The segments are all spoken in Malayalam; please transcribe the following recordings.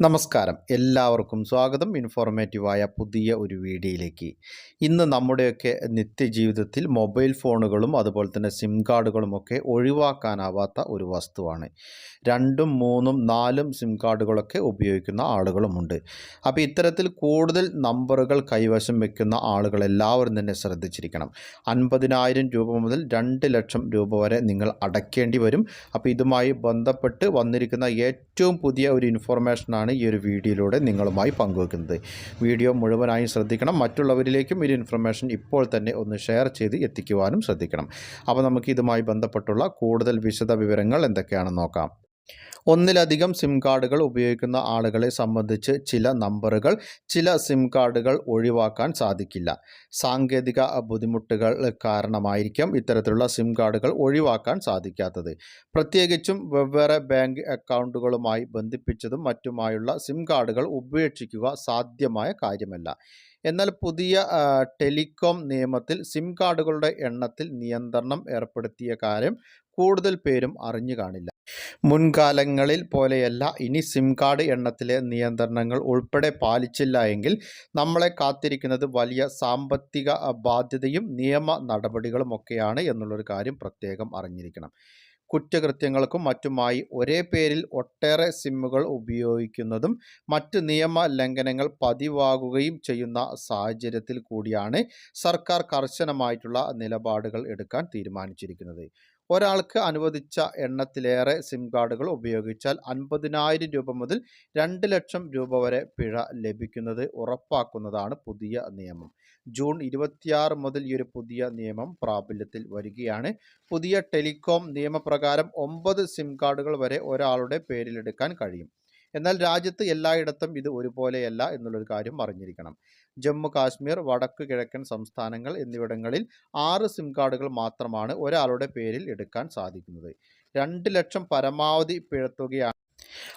നമസ്കാരം. എല്ലാവർക്കും സ്വാഗതം. ഇൻഫോർമേറ്റീവായ പുതിയ ഒരു വീഡിയോയിലേക്ക്. ഇന്ന് നമ്മുടെയൊക്കെ നിത്യജീവിതത്തിൽ മൊബൈൽ ഫോണുകളും അതുപോലെ തന്നെ സിം കാർഡുകളുമൊക്കെ ഒഴിവാക്കാനാവാത്ത ഒരു വസ്തുവാണ്. രണ്ടും മൂന്നും നാലും സിം കാർഡുകളൊക്കെ ഉപയോഗിക്കുന്ന ആളുകളുമുണ്ട്. അപ്പോൾ ഇത്തരത്തിൽ കൂടുതൽ നമ്പറുകൾ കൈവശം വെക്കുന്ന ആളുകൾ എല്ലാവരും തന്നെ ശ്രദ്ധിച്ചിരിക്കണം. അൻപതിനായിരം രൂപ മുതൽ രണ്ട് ലക്ഷം രൂപ വരെ നിങ്ങൾ അടയ്ക്കേണ്ടി വരും. അപ്പോൾ ഇതുമായി ബന്ധപ്പെട്ട് വന്നിരിക്കുന്ന ഏറ്റവും പുതിയ ഒരു ഇൻഫോർമേഷനാണ് ഈ ഒരു വീഡിയോയിലൂടെ നിങ്ങളുമായി പങ്കുവെക്കുന്നത്. വീഡിയോ മുഴുവനായും ശ്രദ്ധിക്കണം. മറ്റുള്ളവരിലേക്കും ഈ ഇൻഫർമേഷൻ ഇപ്പോൾ തന്നെ ഒന്ന് ഷെയർ ചെയ്ത് എത്തിക്കുവാനും ശ്രദ്ധിക്കണം. അപ്പോൾ നമുക്ക് ഇതുമായി ബന്ധപ്പെട്ടുള്ള കൂടുതൽ വിശദ വിവരങ്ങൾ എന്തൊക്കെയാണെന്ന് നോക്കാം. ഒന്നിലധികം സിം കാർഡുകൾ ഉപയോഗിക്കുന്ന ആളുകളെ സംബന്ധിച്ച് ചില നമ്പറുകൾ ചില സിം കാർഡുകൾ ഒഴിവാക്കാൻ സാധിക്കില്ല. സാങ്കേതിക ബുദ്ധിമുട്ടുകൾ കാരണമായിരിക്കാം ഇത്തരത്തിലുള്ള സിം കാർഡുകൾ ഒഴിവാക്കാൻ സാധിക്കാത്തത്. പ്രത്യേകിച്ചും വെവ്വേറെ ബാങ്ക് അക്കൗണ്ടുകളുമായി ബന്ധിപ്പിച്ചതും മറ്റുമായുള്ള സിം കാർഡുകൾ ഉപേക്ഷിക്കുക സാധ്യമായ കാര്യമല്ല. എന്നാൽ പുതിയ ടെലികോം നിയമത്തിൽ സിം കാർഡുകളുടെ എണ്ണത്തിൽ നിയന്ത്രണം ഏർപ്പെടുത്തിയ കാര്യം കൂടുതൽ പേരും അറിഞ്ഞു കാണില്ല. മുൻകാലങ്ങളിൽ പോലെയല്ല ഇനി സിം കാർഡ് എണ്ണത്തിലെ നിയന്ത്രണങ്ങൾ ഉൾപ്പെടെ പാലിച്ചില്ല എങ്കിൽ നമ്മളെ കാത്തിരിക്കുന്നത് വലിയ സാമ്പത്തിക ബാധ്യതയും നിയമ നടപടികളുമൊക്കെയാണ് എന്നുള്ളൊരു കാര്യം പ്രത്യേകം അറിഞ്ഞിരിക്കണം. കുറ്റകൃത്യങ്ങൾക്കും മറ്റുമായി ഒരേ പേരിൽ ഒട്ടേറെ സിമ്മുകൾ ഉപയോഗിക്കുന്നതും മറ്റ് നിയമ ലംഘനങ്ങൾ പതിവാകുകയും ചെയ്യുന്ന സാഹചര്യത്തിൽ കൂടിയാണ് സർക്കാർ കർശനമായിട്ടുള്ള നിലപാടുകൾ എടുക്കാൻ തീരുമാനിച്ചിരിക്കുന്നത്. ഒരാൾക്ക് അനുവദിച്ച എണ്ണത്തിലേറെ സിം കാർഡുകൾ ഉപയോഗിച്ചാൽ അൻപതിനായിരം രൂപ മുതൽ രണ്ട് ലക്ഷം രൂപ വരെ പിഴ ലഭിക്കുന്നത് ഉറപ്പാക്കുന്നതാണ് പുതിയ നിയമം. ജൂൺ ഇരുപത്തിയാറ് മുതൽ ഈ ഒരു പുതിയ നിയമം പ്രാബല്യത്തിൽ വരികയാണ്. പുതിയ ടെലികോം നിയമപ്രകാരം ഒമ്പത് സിം കാർഡുകൾ വരെ ഒരാളുടെ പേരിലെടുക്കാൻ കഴിയും. എന്നാൽ രാജ്യത്ത് എല്ലായിടത്തും ഇത് ഒരുപോലെയല്ല എന്നുള്ളൊരു കാര്യം അറിഞ്ഞിരിക്കണം. ജമ്മു കാശ്മീർ വടക്ക് കിഴക്കൻ സംസ്ഥാനങ്ങൾ എന്നിവിടങ്ങളിൽ ആറ് സിം കാർഡുകൾ മാത്രമാണ് ഒരാളുടെ പേരിൽ എടുക്കാൻ സാധിക്കുന്നത്. രണ്ട് ലക്ഷം പരമാവധി പിഴത്തുകയാണ്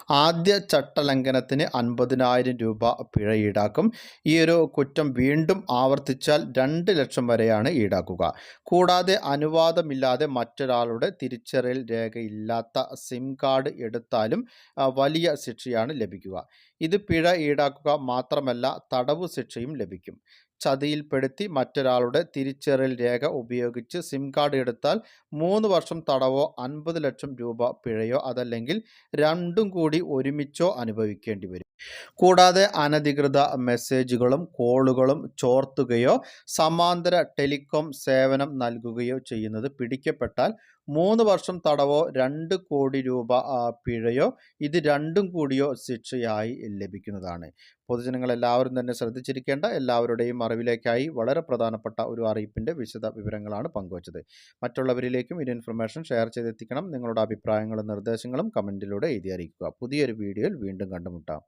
ആദ്യ ചട്ടലംഘനത്തിന് അൻപതിനായിരം രൂപ പിഴ ഈടാക്കും ഈ ഒരു കുറ്റം വീണ്ടും ആവർത്തിച്ചാൽ രണ്ട് ലക്ഷം വരെയാണ് ഈടാക്കുക. കൂടാതെ അനുവാദമില്ലാതെ മറ്റൊരാളുടെ തിരിച്ചറിയൽ രേഖയില്ലാത്ത സിം കാർഡ് എടുത്താലും വലിയ ശിക്ഷയാണ് ലഭിക്കുക. ഇത് പിഴ ഈടാക്കുക മാത്രമല്ല തടവു ശിക്ഷയും ലഭിക്കും. ചതിയിൽപ്പെടുത്തി മറ്റൊരാളുടെ തിരിച്ചറിൽ രേഖ ഉപയോഗിച്ച് സിം കാർഡ് എടുത്താൽ മൂന്ന് വർഷം തടവോ അൻപത് ലക്ഷം രൂപ പിഴയോ അതല്ലെങ്കിൽ രണ്ടും കൂടി ഒരുമിച്ചോ അനുഭവിക്കേണ്ടി വരും. കൂടാതെ അനധികൃത മെസ്സേജുകളും കോളുകളും ചോർത്തുകയോ സമാന്തര ടെലികോം സേവനം നൽകുകയോ ചെയ്യുന്നത് പിടിക്കപ്പെട്ടാൽ മൂന്ന് വർഷം തടവോ രണ്ട് കോടി രൂപ പിഴയോ ഇത് രണ്ടും കൂടിയോ ശിക്ഷയായി ലഭിക്കുന്നതാണ്. പൊതുജനങ്ങൾ എല്ലാവരും തന്നെ ശ്രദ്ധിച്ചിരിക്കേണ്ട എല്ലാവരുടെയും അറിവിലേക്കായി വളരെ പ്രധാനപ്പെട്ട ഒരു അറിയിപ്പിന്റെ വിശദ വിവരങ്ങളാണ് പങ്കുവച്ചത്. മറ്റുള്ളവരിലേക്കും ഈ ഇൻഫർമേഷൻ ഷെയർ ചെയ്തെത്തിക്കണം. നിങ്ങളുടെ അഭിപ്രായങ്ങളും നിർദ്ദേശങ്ങളും കമന്റിലൂടെ എഴുതി അറിയിക്കുക. പുതിയൊരു വീഡിയോയിൽ വീണ്ടും കണ്ടുമുട്ടാം.